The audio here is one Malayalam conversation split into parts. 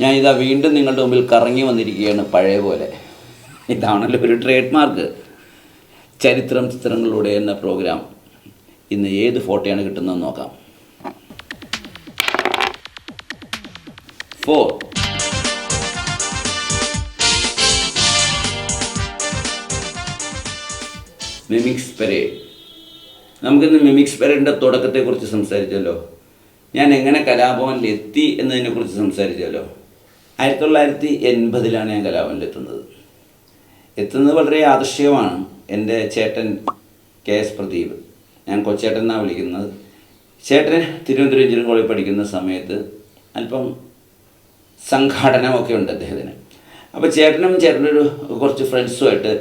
ഞാൻ ഇതാ വീണ്ടും നിങ്ങളുടെ മുമ്പിൽ കറങ്ങി വന്നിരിക്കുകയാണ് പഴയ പോലെ. ഇതാണല്ലോ ഒരു ട്രേഡ് മാർക്ക് ചരിത്രം ചിത്രങ്ങളിലൂടെ എന്ന പ്രോഗ്രാം ഇന്ന് ഏത് ഫോട്ടോയാണ് കിട്ടുന്നതെന്ന് നോക്കാം. ഫോർ മിമിക്സ് പെരേ നമുക്കിന്ന് മിമിക്സ് പെരേഡിന്റെ തുടക്കത്തെക്കുറിച്ച് സംസാരിച്ചല്ലോ ഞാൻ എങ്ങനെ കലാഭവനിലെത്തി എന്നതിനെക്കുറിച്ച് സംസാരിച്ചല്ലോ ആയിരത്തി തൊള്ളായിരത്തി എൺപതിലാണ് ഞാൻ കലാഭവനിൽ എത്തുന്നത് വളരെ യാദൃശ്യമാണ് എന്റെ ചേട്ടൻ കെ എസ് പ്രദീപ്. ഞാൻ കൊച്ചേട്ടൻ എന്നാണ് വിളിക്കുന്നത്. ചേട്ടൻ തിരുവനന്തപുരം എഞ്ചിനീയറിംഗ് കോളേജിൽ പഠിക്കുന്ന സമയത്ത് അല്പം സംഘാടനമൊക്കെ ഉണ്ട് അദ്ദേഹത്തിന്. അപ്പോൾ ചേട്ടനും ചേട്ടന്റെ ഒരു കുറച്ച് ഫ്രണ്ട്സുമായിട്ട്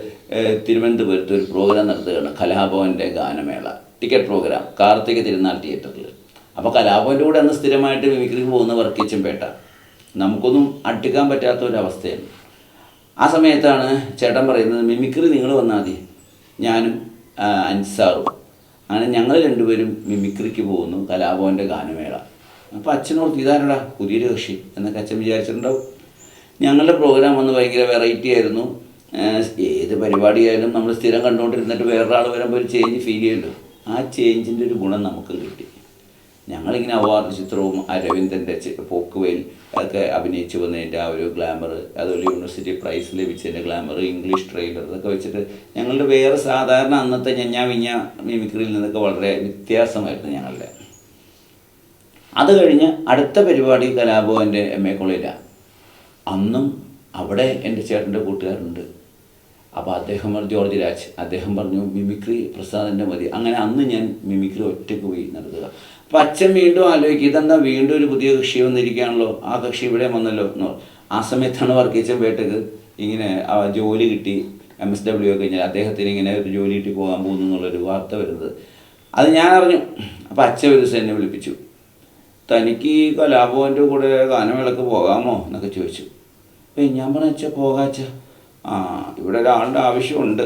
തിരുവനന്തപുരത്ത് ഒരു പ്രോഗ്രാം നടത്തുകയാണ്. കലാഭവന്റെ ഗാനമേള ടിക്കറ്റ് പ്രോഗ്രാം കാർത്തിക തിരുനാൾ തിയേറ്ററിൽ അപ്പോൾ കലാഭവന്റെ കൂടെ അന്ന് സ്ഥിരമായിട്ട് മിമിക്രിക്ക് പോകുന്ന വർക്കിച്ചമ്പേട്ട നമുക്കൊന്നും അടുക്കാൻ പറ്റാത്ത ഒരവസ്ഥയാണ്. ആ സമയത്താണ് ചേട്ടൻ പറയുന്നത് മിമിക്രി നിങ്ങൾ വന്നാൽ മതി. ഞാനും അൻസാറും. അങ്ങനെ ഞങ്ങൾ രണ്ടുപേരും മിമിക്രിക്ക് പോകുന്നു കലാഭവന്റെ ഗാനമേള. അപ്പോൾ അച്ഛനോട് ഇതാരടാ പുതിയൊരു കക്ഷി? എന്നൊക്കെ അച്ഛൻ വിചാരിച്ചിട്ടുണ്ടാവും. ഞങ്ങളുടെ പ്രോഗ്രാം വന്ന് ഭയങ്കര വെറൈറ്റി ആയിരുന്നു. ഏത് പരിപാടിയായാലും നമ്മൾ സ്ഥിരം കണ്ടുകൊണ്ടിരുന്നിട്ട് വേറൊരാൾ വരുമ്പോൾ ഒരു ചേഞ്ച് ഫീൽ ചെയ്യുമല്ലോ ആ ചേഞ്ചിന്റെ ഒരു ഗുണം നമുക്കും കിട്ടി. ഞങ്ങളിങ്ങനെ അവാർഡ് ചിത്രവും അരവിന്ദന്റെ പോക്കുവയിൽ ഒക്കെ അഭിനയിച്ചു വന്നതിന്റെ ആ ഒരു ഗ്ലാമർ അതുപോലെ യൂണിവേഴ്സിറ്റി പ്രൈസ് ലഭിച്ചതിന്റെ ഗ്ലാമർ ഇംഗ്ലീഷ് ട്രെയിലർ ഇതൊക്കെ വെച്ചിട്ട് ഞങ്ങളുടെ വേറെ സാധാരണ അന്നത്തെ ഞഞ്ഞാ വിഞ്ഞ മിമിക്രിയിൽ നിന്നൊക്കെ വളരെ വ്യത്യാസമായിരുന്നു ഞങ്ങളുടെ. അത് കഴിഞ്ഞ് അടുത്ത പരിപാടി കലാഭവന്റെ എം എ കോളേജിലാണ് അന്നും അവിടെ എന്റെ ചേട്ടന്റെ കൂട്ടുകാരുണ്ട്. അപ്പോൾ അദ്ദേഹം പറഞ്ഞു ജോർജ് രാജ് അദ്ദേഹം പറഞ്ഞു മിമിക്രി പ്രസാദന്റെ മതി. അങ്ങനെ അന്ന് ഞാൻ മിമിക്രി ഒറ്റയ്ക്ക് പോയി നടത്തുക. അപ്പം അച്ഛൻ വീണ്ടും ആലോചിക്കുക ഇതെന്താ വീണ്ടും ഒരു പുതിയ കക്ഷി വന്നിരിക്കുകയാണല്ലോ? ആ കക്ഷി ഇവിടെ വന്നല്ലോ? എന്ന് ആ സമയത്താണ് വർക്കീച്ചൻ പേട്ടക്ക് ഇങ്ങനെ ജോലി കിട്ടി എം എസ് ഡബ്ല്യു ഒക്കെ കഴിഞ്ഞാൽ അദ്ദേഹത്തിന് ഇങ്ങനെ ഒരു ജോലി കിട്ടി പോകാൻ പോകുന്നു എന്നുള്ളൊരു വാർത്ത വരുന്നത്. അത് ഞാൻ അറിഞ്ഞു. അപ്പം അച്ഛൻ ഒരു ദിവസം എന്നെ വിളിപ്പിച്ചു. തനിക്ക് ഈ കലാഭവന്റെ കൂടെ ഗാനമേളക്ക് പോകാമോ? എന്നൊക്കെ ചോദിച്ചു. അപ്പം ഞാൻ പറഞ്ഞു അച്ഛാ പോകാച്ച ആ ഇവിടെ ഒരാളുടെ ആവശ്യമുണ്ട്.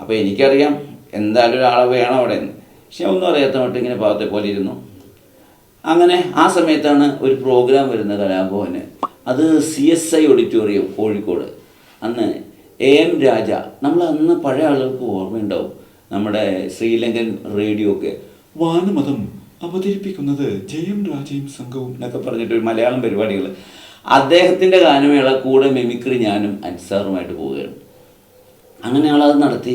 അപ്പോൾ എനിക്കറിയാം എന്തായാലും ഒരാൾ വേണം അവിടെ. നിന്ന് പക്ഷെ ഒന്നും അറിയാത്ത മട്ടും ഇങ്ങനെ ഭാഗത്തെ പോലെ ഇരുന്നു. അങ്ങനെ ആ സമയത്താണ് ഒരു പ്രോഗ്രാം വരുന്നത് കലാഭവന്. അത് C S I auditorium Kozhikode. അന്ന് എ എം രാജ. നമ്മൾ അന്ന് പഴയ ആളുകൾക്ക് ഓർമ്മയുണ്ടാവും. നമ്മുടെ ശ്രീലങ്കൻ റേഡിയോ ഒക്കെ. വാനമതം അവതരിപ്പിക്കുന്നത് ജയം രാജയും സംഘവും എന്നൊക്കെ പറഞ്ഞിട്ട് ഒരു മലയാളം പരിപാടികൾ. അദ്ദേഹത്തിന്റെ ഗാനമേള കൂടെ മെമിക്രി ഞാനും അൻസാറുമായിട്ട് പോവുകയാണ്. അങ്ങനെ ഞങ്ങളത് നടത്തി.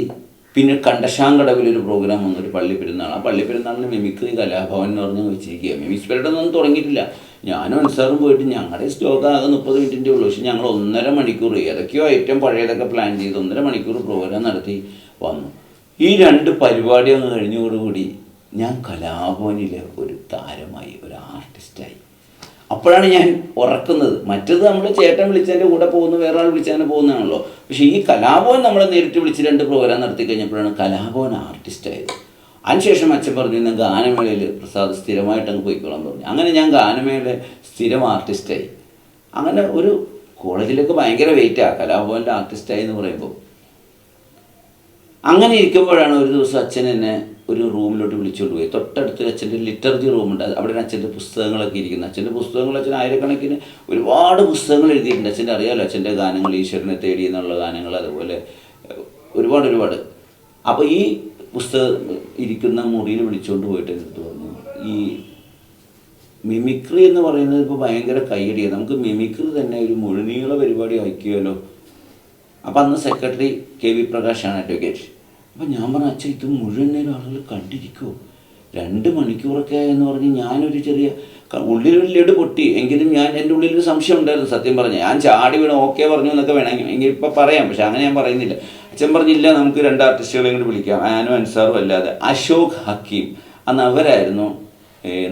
പിന്നെ കണ്ടശാങ്കടവിൽ ഒരു പ്രോഗ്രാം വന്നു ഒരു പള്ളി പെരുന്നാൾ. ആ പള്ളി പെരുന്നാളിന് മിമിക്രി കലാഭവൻ എന്ന് പറഞ്ഞ് വെച്ചിരിക്കുക മിമിക്സ് പീരീഡ് ഒന്നും തുടങ്ങിയിട്ടില്ല. ഞാനും അൻസാറും പോയിട്ട് ഞങ്ങളുടെ സ്റ്റോക്ക് ആകെ മുപ്പത് മിനിറ്റിന്റെ ഉള്ളൂ. പക്ഷെ ഞങ്ങൾ ഒന്നര മണിക്കൂർ ഏതൊക്കെയോ ഐറ്റം പഴയതൊക്കെ പ്ലാൻ ചെയ്ത് ഒന്നര മണിക്കൂർ പ്രോഗ്രാം നടത്തി വന്നു. ഈ രണ്ട് പരിപാടി അങ്ങ് കഴിഞ്ഞതോടുകൂടി ഞാൻ കലാഭവനിലെ ഒരു താരമായി ഒരു ആർട്ടിസ്റ്റായി അപ്പോഴാണ് ഞാൻ ഉറക്കുന്നത്. മറ്റത് നമ്മൾ ചേട്ടൻ വിളിച്ചതിന്റെ കൂടെ പോകുന്നു വേറെ ആൾ വിളിച്ചതിന് പോകുന്നതാണല്ലോ. പക്ഷേ ഈ കലാഭവൻ നമ്മളെ നേരിട്ട് വിളിച്ച് രണ്ട് പ്രോഗ്രാം നടത്തി കഴിഞ്ഞപ്പോഴാണ് കലാഭവൻ ആർട്ടിസ്റ്റ് ആയത്. അതിനുശേഷം അച്ഛൻ പറഞ്ഞു ഇന്ന് ഗാനമേളയിൽ പ്രസാദ് സ്ഥിരമായിട്ട് അങ്ങ് പോയിക്കോളാൻ പറഞ്ഞു. അങ്ങനെ ഞാൻ ഗാനമേള സ്ഥിരം ആർട്ടിസ്റ്റായി അങ്ങനെ ഒരു കോളേജിലൊക്കെ ഭയങ്കര വെയിറ്റാണ് കലാഭവന്റെ ആർട്ടിസ്റ്റായി എന്ന് പറയുമ്പോൾ അങ്ങനെ ഇരിക്കുമ്പോഴാണ് ഒരു ദിവസം അച്ഛൻ എന്നെ ഒരു റൂമിലോട്ട് വിളിച്ചുകൊണ്ട് പോയി. തൊട്ടടുത്ത് അച്ഛന്റെ ലിറ്റർജി റൂമുണ്ട്. അവിടെ അച്ഛന്റെ പുസ്തകങ്ങളൊക്കെ ഇരിക്കുന്നത്. അച്ഛന്റെ പുസ്തകങ്ങൾ അച്ഛൻ ആയിരക്കണക്കിന് ഒരുപാട് പുസ്തകങ്ങൾ എഴുതിയിട്ടുണ്ട്. അച്ഛന്റെ അറിയാമല്ലോ അച്ഛന്റെ ഗാനങ്ങൾ ഈശ്വരനെ തേടി എന്നുള്ള ഗാനങ്ങൾ അതുപോലെ ഒരുപാട് ഒരുപാട്. അപ്പോൾ ഈ പുസ്തകം ഇരിക്കുന്ന മുറിയിൽ വിളിച്ചുകൊണ്ട് പോയിട്ട് എടുത്ത് പറഞ്ഞു. ഈ മിമിക്രി എന്ന് പറയുന്നത് ഇപ്പോൾ ഭയങ്കര കയ്യടിയാണ് നമുക്ക് മിമിക്രി തന്നെ ഒരു മുഴുനീള പരിപാടി ആക്കിയാലോ? അപ്പം അന്ന് സെക്രട്ടറി കെ വി പ്രകാശാണ് അഡ്വക്കേറ്റ്. അപ്പം ഞാൻ പറഞ്ഞു അച്ഛൻ ഇത് മുഴുവൻ നേരം ആളുകൾ കണ്ടിരിക്കുമോ രണ്ട് മണിക്കൂറൊക്കെ എന്ന് പറഞ്ഞ് ഞാനൊരു ചെറിയ ഉള്ളിലൊരു ലഡ് പൊട്ടി. എങ്കിലും ഞാൻ എന്റെ ഉള്ളിലൊരു സംശയം ഉണ്ടായിരുന്നു സത്യം പറഞ്ഞു. ഞാൻ ചാടി വീണ് ഓക്കെ പറഞ്ഞു എന്നൊക്കെ വേണമെങ്കിൽ എങ്കിൽ ഇപ്പം പറയാം. പക്ഷെ അങ്ങനെ ഞാൻ പറയുന്നില്ല. അച്ഛൻ പറഞ്ഞില്ല നമുക്ക് രണ്ട് ആർട്ടിസ്റ്റുകളെ കൂടി വിളിക്കാം. ആനും അൻസാറും അല്ലാതെ അശോക് ഹക്കീം. അന്ന് അവരായിരുന്നു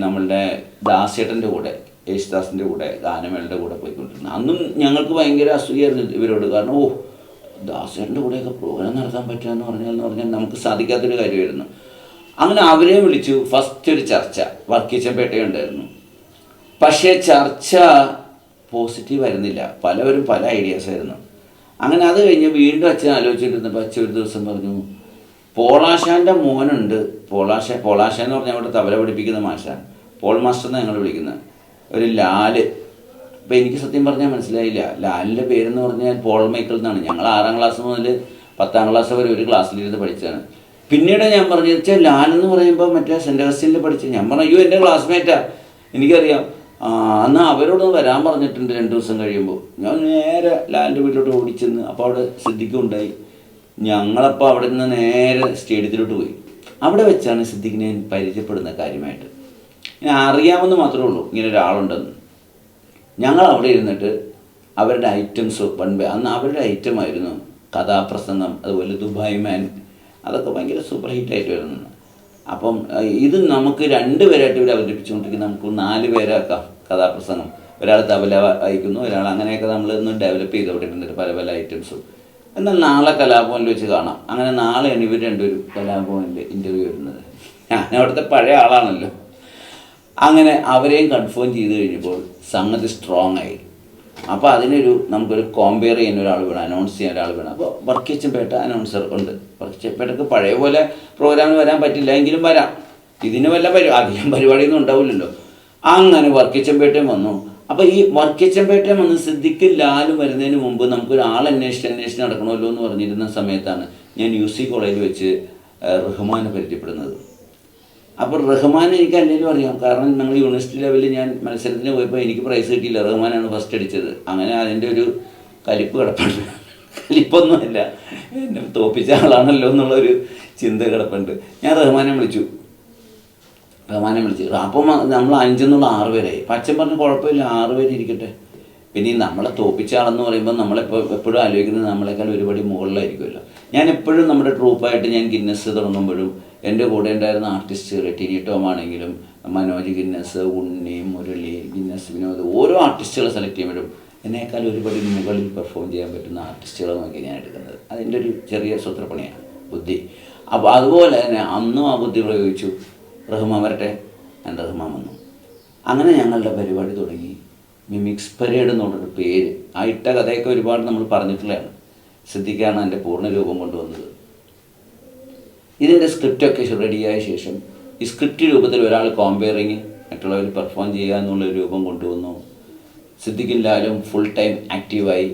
നമ്മളുടെ ദാസേട്ടന്റെ കൂടെ യേശുദാസിന്റെ കൂടെ ഗാനമേളയുടെ കൂടെ പോയിക്കൊണ്ടിരുന്നത്. അന്നും ഞങ്ങൾക്ക് ഭയങ്കര അസൂയായിരുന്നു ഇവരോട്. കാരണം ഓ ദാസേട്ടന്റെ കൂടെയൊക്കെ പ്രോഗ്രാം നടത്താൻ പറ്റുക എന്ന് പറഞ്ഞാൽ എന്ന് പറഞ്ഞാൽ നമുക്ക് സാധിക്കാത്തൊരു കാര്യമായിരുന്നു. അങ്ങനെ അവരെ വിളിച്ചു. ഫസ്റ്റ് ഒരു ചർച്ച. വർക്കീച്ചമ്പേട്ടയുണ്ടായിരുന്നു പക്ഷേ ചർച്ച പോസിറ്റീവ് ആയിരുന്നില്ല. പലവരും പല ഐഡിയാസ് ആയിരുന്നു. അങ്ങനെ അത് കഴിഞ്ഞ് വീണ്ടും അച്ഛൻ ആലോചിച്ചിട്ടിരുന്നപ്പോൾ അച്ഛൻ ഒരു ദിവസം പറഞ്ഞു പോളാശാന്റെ മോനുണ്ട്. പോളാശ പോളാശ എന്ന് പറഞ്ഞാൽ അവിടെ തബല പഠിപ്പിക്കുന്ന മാഷ പോൾ മാസ്റ്റർ എന്നാണ് ഞങ്ങൾ വിളിക്കുന്നത്. ഒരു ലാൽ അപ്പോൾ എനിക്ക് സത്യം പറഞ്ഞാൽ മനസ്സിലായില്ല. ലാലിന്റെ പേരെന്ന് പറഞ്ഞാൽ പോൾ മൈക്കിൾ എന്നാണ്. ഞങ്ങൾ ആറാം ക്ലാസ് മുതൽ പത്താം ക്ലാസ് വരെ ഒരു ക്ലാസ്സിലിരുന്ന് പഠിച്ചതാണ്. പിന്നീട് ഞാൻ പറഞ്ഞു വെച്ചാൽ ലാൽ എന്ന് പറയുമ്പോൾ മറ്റേ സെന്റ് അഗസ്റ്റിനിൽ പഠിച്ചു ഞാൻ പറഞ്ഞു അയ്യോ എന്റെ ക്ലാസ്മേറ്റാ. എനിക്കറിയാം. അന്ന് അവരോട് വരാൻ പറഞ്ഞിട്ടുണ്ട് രണ്ട് ദിവസം കഴിയുമ്പോൾ ഞാൻ നേരെ ലാലിന്റെ വീട്ടിലോട്ട് ഓടിച്ചെന്ന് അപ്പോൾ അവിടെ സിദ്ദിഖും ഉണ്ടായി. ഞങ്ങളപ്പോൾ അവിടെ നിന്ന് നേരെ സ്റ്റേഡിയത്തിലോട്ട് പോയി. അവിടെ വെച്ചാണ് സിദ്ദിഖിനെ പരിചയപ്പെടുന്ന കാര്യമായിട്ട്. അറിയാമെന്ന് മാത്രമേ ഉള്ളൂ. ഇങ്ങനെ ഒരാളുണ്ടെന്ന്. ഞങ്ങൾ അവിടെ ഇരുന്നിട്ട് അവരുടെ ഐറ്റംസ് വൺ അന്ന് അവരുടെ ഐറ്റം ആയിരുന്നു. കഥാപ്രസംഗം അതുപോലെ ദുബായ് മാൻ അതൊക്കെ ഭയങ്കര സൂപ്പർ ഹിറ്റായിട്ട് വരുന്നുണ്ട് അപ്പം ഇത് നമുക്ക് രണ്ട് പേരായിട്ട് ഇവർ അവതരിപ്പിച്ചുകൊണ്ടിരിക്കുന്ന നമുക്ക് നാല് പേരാക്കാം കഥാപ്രസംഗം. ഒരാൾ തബല വായിക്കുന്നു ഒരാൾ അങ്ങനെയൊക്കെ നമ്മൾ ഇന്ന് ഡെവലപ്പ് ചെയ്ത് ചെയ്തുകൊണ്ടിരുന്നിട്ട് പല പല ഐറ്റംസും എന്നാൽ നാളെ കലാഭവനിൽ വെച്ച് കാണാം. അങ്ങനെ നാളെയാണ് ഇവർ രണ്ടുപേരും കലാഭവനിൽ ഇന്റർവ്യൂ വരുന്നത് ഞാൻ അവിടുത്തെ പഴയ ആളാണല്ലോ. അങ്ങനെ അവരെയും കൺഫേം ചെയ്ത് കഴിഞ്ഞപ്പോൾ സംഗതി സ്ട്രോങ് ആയി. അപ്പോൾ അതിനൊരു നമുക്കൊരു കോമ്പയർ ചെയ്യുന്ന ഒരാൾ വേണം അനൗൺസ് ചെയ്യാൻ ഒരാൾ വേണം. അപ്പോൾ വർക്കിച്ചമ്പേട്ട അനൗൺസർ ഉണ്ട്. വർക്കിച്ചപ്പേട്ടക്ക് പഴയ പോലെ പ്രോഗ്രാമിന് വരാൻ പറ്റില്ല എങ്കിലും വരാം. ഇതിന് വല്ല പരിപാടി അധികം പരിപാടിയൊന്നും ഉണ്ടാവില്ലല്ലോ. അങ്ങനെ വർക്കിച്ചമ്പേട്ടയും വന്നു. അപ്പോൾ ഈ വർക്കിച്ചമ്പേട്ടയും വന്ന് സിദ്ദിഖ് ലാലും വരുന്നതിന് മുമ്പ് നമുക്കൊരു ആൾ അന്വേഷിച്ച് അന്വേഷിച്ച് നടക്കണമല്ലോ എന്ന് പറഞ്ഞിരുന്ന സമയത്താണ് ഞാൻ യു സി കോളേജിൽ വെച്ച് റഹ്മാനെ പരിചയപ്പെടുന്നത്. അപ്പോൾ റഹ്മാൻ എനിക്ക് അല്ലെങ്കിലും അറിയാം. കാരണം ഞങ്ങൾ യൂണിവേഴ്സിറ്റി ലെവലിൽ ഞാൻ മത്സരത്തിന് പോയപ്പോൾ എനിക്ക് പ്രൈസ് കിട്ടിയില്ല. റഹ്മാനാണ് ഫസ്റ്റ് അടിച്ചത്. അങ്ങനെ അതിന്റെ ഒരു കലിപ്പ് കിടപ്പുണ്ട്. കലിപ്പൊന്നുമല്ല എന്നെ തോപ്പിച്ച ആളാണല്ലോ എന്നുള്ളൊരു ചിന്ത കിടപ്പുണ്ട്. ഞാൻ റഹ്മാനെ വിളിച്ചു. റഹ്മാനെ വിളിച്ചു. അപ്പം നമ്മൾ അഞ്ചെന്നുള്ള ആറ് പേരായി പച്ച പറഞ്ഞ കുഴപ്പമില്ല ആറ് പേര് ഇരിക്കട്ടെ. പിന്നെ ഈ നമ്മളെ തോപ്പിച്ച ആളെന്ന് പറയുമ്പോൾ നമ്മളെപ്പോൾ എപ്പോഴും ആലോചിക്കുന്നത് നമ്മളെക്കാൾ ഒരുപാട് മുകളിലായിരിക്കുമല്ലോ. ഞാൻ എപ്പോഴും നമ്മുടെ ട്രൂപ്പായിട്ട് ഞാൻ ഗിന്നസ് തുടങ്ങുമ്പോഴും എന്റെ കൂടെ ഉണ്ടായിരുന്ന ആർട്ടിസ്റ്റുകൾ ടിനി ടോം ആണെങ്കിലും മനോജ് ഗിന്നസ് ഉണ്ണി മുരളി ഗിന്നസ് വിനോദ് ഓരോ ആർട്ടിസ്റ്റുകളെ സെലക്ട് ചെയ്യുമ്പോഴും എന്നേക്കാൾ ഒരുപടി മുകളിൽ പെർഫോം ചെയ്യാൻ പറ്റുന്ന ആർട്ടിസ്റ്റുകളെ നോക്കി ഞാൻ എടുക്കുന്നത്. അതിന്റെ ഒരു ചെറിയ സൂത്രപ്പണിയാണ് ബുദ്ധി. അപ്പോൾ അതുപോലെ തന്നെ അന്നും ആ ബുദ്ധി പ്രയോഗിച്ചു. റഹ്മാൻ വരട്ടെ ഞാൻ റഹ്മാൻ വന്നു. അങ്ങനെ ഞങ്ങളുടെ പരിപാടി തുടങ്ങി. മിമിക്സ് പരേഡ് എന്നുള്ളൊരു പേര്. ആ ഇട്ട കഥയൊക്കെ ഒരുപാട് നമ്മൾ പറഞ്ഞിട്ടുള്ളതാണ്. സിദ്ധിക്കാണ് എന്റെ പൂർണ രൂപം കൊണ്ടുവന്നത്. ഇതിന്റെ സ്ക്രിപ്റ്റൊക്കെ റെഡിയായ ശേഷം ഈ സ്ക്രിപ്റ്റ് രൂപത്തിൽ ഒരാൾ കോമ്പയറിങ് മറ്റുള്ളവർ പെർഫോം ചെയ്യുക എന്നുള്ള രൂപം കൊണ്ടുവന്നു. സിദ്ദിഖും ലാലും ഫുൾ ടൈം ആക്റ്റീവായി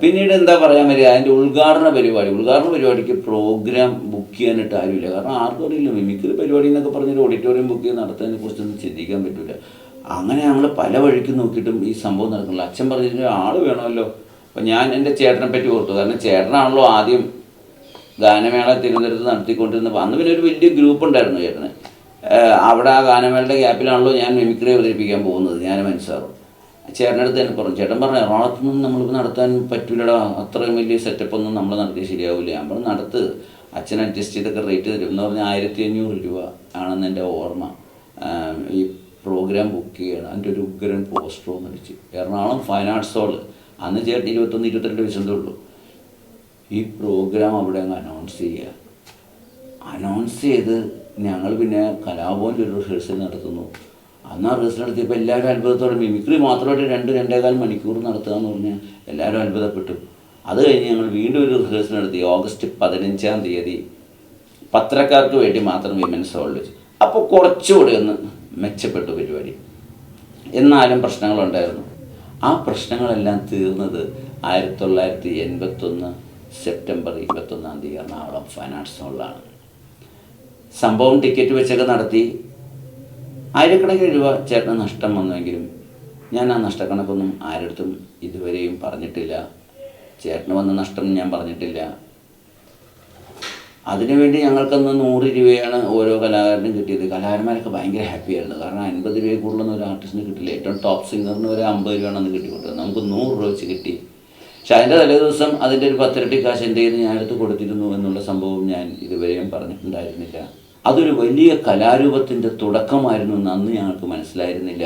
പിന്നീട് എന്താ പറയാൻ വരിക? അതിന്റെ ഉദ്ഘാടന പരിപാടി. ഉദ്ഘാടന പരിപാടിക്ക് പ്രോഗ്രാം ബുക്ക് ചെയ്യാനായിട്ട് ആരുമില്ല. കാരണം ആർക്കും അറിയില്ല. മിമിക്രി പരിപാടി എന്നൊക്കെ പറഞ്ഞൊരു ഓഡിറ്റോറിയം ബുക്ക് ചെയ്ത് നടത്തുന്നതിനെ കുറിച്ചൊന്നും ചിന്തിക്കാൻ പറ്റില്ല അങ്ങനെ ഞങ്ങൾ പല വഴിക്ക് നോക്കിയിട്ടും ഈ സംഭവം നടക്കുന്നില്ല. അച്ഛൻ പറഞ്ഞിട്ട് ആൾ വേണമല്ലോ. അപ്പം ഞാൻ എന്റെ ചേട്ടനെ പറ്റി ഓർത്തു. കാരണം ചേട്ടനാണല്ലോ ആദ്യം ഗാനമേള തിരുവനന്തപുരത്ത് നടത്തിക്കൊണ്ടിരുന്നപ്പോൾ അന്ന് പിന്നെ ഒരു വലിയ ഗ്രൂപ്പ് ഉണ്ടായിരുന്നു ചേട്ടന്. അവിടെ ആ ഗാനമേളയുടെ ഗ്യാപ്പിലാണല്ലോ ഞാൻ മിമിക്രി അവതരിപ്പിക്കാൻ പോകുന്നത് ഞാൻ മനസ്സാറും ചേട്ടന്റെ അടുത്ത് തന്നെ പറഞ്ഞു ചേട്ടൻ പറഞ്ഞു എറണാകുളത്തൊന്നും നമ്മൾക്ക് നടത്താൻ പറ്റൂലടാ അത്രയും വലിയ സെറ്റപ്പ് ഒന്നും നമ്മൾ നടത്തി ശരിയാവില്ല നമ്മൾ നടത്ത്. അച്ഛൻ അഡ്ജസ്റ്റ് ചെയ്തൊക്കെ റേറ്റ് തരും. എന്ന് പറഞ്ഞാൽ ആയിരത്തി അഞ്ഞൂറ് രൂപ ആണെന്ന് എന്റെ ഓർമ്മ. ഈ പ്രോഗ്രാം ബുക്ക് ചെയ്യണം. അതിന്റെ ഒരു ഉഗ്രൻ പോസ്റ്ററോ എന്ന് വെച്ച് എറണാകുളം ഫൈൻ ആർട്സ് ഹോൾ അന്ന് ചേട്ടൻ ഇരുപത്തൊന്ന് ഇരുപത്തിരണ്ട് വയസ്സേ ഉള്ളൂ. ഈ പ്രോഗ്രാം അവിടെ അങ്ങ് അനൗൺസ് ചെയ്യുക. അനൗൺസ് ചെയ്ത് ഞങ്ങൾ പിന്നെ കലാഭവന്റെ ഒരു റിഹേഴ്സൽ നടത്തുന്നു. അന്ന് ആ റിഹേഴ്സൽ നടത്തിയപ്പോൾ എല്ലാവരും അത്ഭുതത്തോടെ മിമിക്രി മാത്രമായിട്ട് രണ്ട് രണ്ടേകാൽ മണിക്കൂർ നടത്തുക എന്ന് പറഞ്ഞാൽ എല്ലാവരും അത്ഭുതപ്പെട്ടു. അത് കഴിഞ്ഞ് ഞങ്ങൾ വീണ്ടും ഒരു റിഹേഴ്സൽ നടത്തി. ഓഗസ്റ്റ് പതിനഞ്ചാം തീയതി. പത്രക്കാർക്ക് വേണ്ടി മാത്രം വിമൻസ് ഹോളിൽ അപ്പോൾ കുറച്ചുകൂടി ഒന്ന് മെച്ചപ്പെട്ടു പരിപാടി. എന്നാലും പ്രശ്നങ്ങളുണ്ടായിരുന്നു. ആ പ്രശ്നങ്ങളെല്ലാം തീർന്നത് ആയിരത്തി തൊള്ളായിരത്തി എൺപത്തൊന്ന് സെപ്റ്റംബർ ഇരുപത്തൊന്നാം തീയതി എറണാകുളം ആർട്സ് ഹോളിലാണ് സംഭവം ടിക്കറ്റ് വെച്ചൊക്കെ നടത്തി. ആയിരക്കണക്കിന് രൂപ ചേട്ടന് നഷ്ടം വന്നുവെങ്കിലും ഞാൻ ആ നഷ്ടക്കണക്കൊന്നും ആരടുത്തും ഇതുവരെയും പറഞ്ഞിട്ടില്ല. ചേട്ടന് വന്ന നഷ്ടം ഞാൻ പറഞ്ഞിട്ടില്ല. അതിനുവേണ്ടി ഞങ്ങൾക്കന്ന് നൂറ് രൂപയാണ് ഓരോ കലാകാരനും കിട്ടിയത്. കലാകാരന്മാരൊക്കെ ഭയങ്കര ഹാപ്പിയായിരുന്നു കാരണം അൻപത് രൂപയെ കൂടുതലൊന്നും ഒരു ആർട്ടിസ്റ്റിന് കിട്ടില്ല. ഏറ്റവും ടോപ്പ് സിംഗറിന് ഒരു അമ്പത് രൂപയാണ് അന്ന് കിട്ടിക്കൊണ്ടത് നമുക്ക് നൂറ് രൂപ വെച്ച് കിട്ടി. പക്ഷെ അതിന്റെ തലേ ദിവസം അതിന്റെ ഒരു പത്തിരട്ടി കാശ് എന്റെ കയ്യിൽ ഞാൻ എടുത്ത് കൊടുത്തിരുന്നു എന്നുള്ള സംഭവം ഞാൻ ഇതുവരെയും പറഞ്ഞിട്ടുണ്ടായിരുന്നില്ല. അതൊരു വലിയ കലാരൂപത്തിന്റെ തുടക്കമായിരുന്നു എന്ന് അന്ന് ഞങ്ങൾക്ക് മനസ്സിലായിരുന്നില്ല.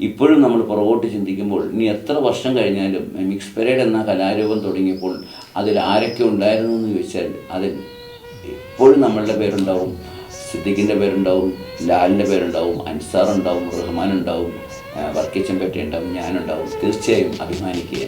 ഇപ്പോഴും നമ്മൾ പുറകോട്ട് ചിന്തിക്കുമ്പോൾ ഇനി എത്ര വർഷം കഴിഞ്ഞാലും മിക്സ് പെരേഡ് എന്ന കലാരൂപം തുടങ്ങിയപ്പോൾ അതിൽ ആരൊക്കെ ഉണ്ടായിരുന്നു എന്ന് ചോദിച്ചാൽ അതിൽ എപ്പോഴും നമ്മളുടെ പേരുണ്ടാവും സിദ്ദിഖിന്റെ പേരുണ്ടാവും ലാലിന്റെ പേരുണ്ടാവും അൻസാർ ഉണ്ടാവും റഹ്മാൻ ഉണ്ടാവും വർക്കിച്ചമ്പേട്ട ഉണ്ടാവും ഞാനുണ്ടാവും തീർച്ചയായും അഭിമാനിക്കുക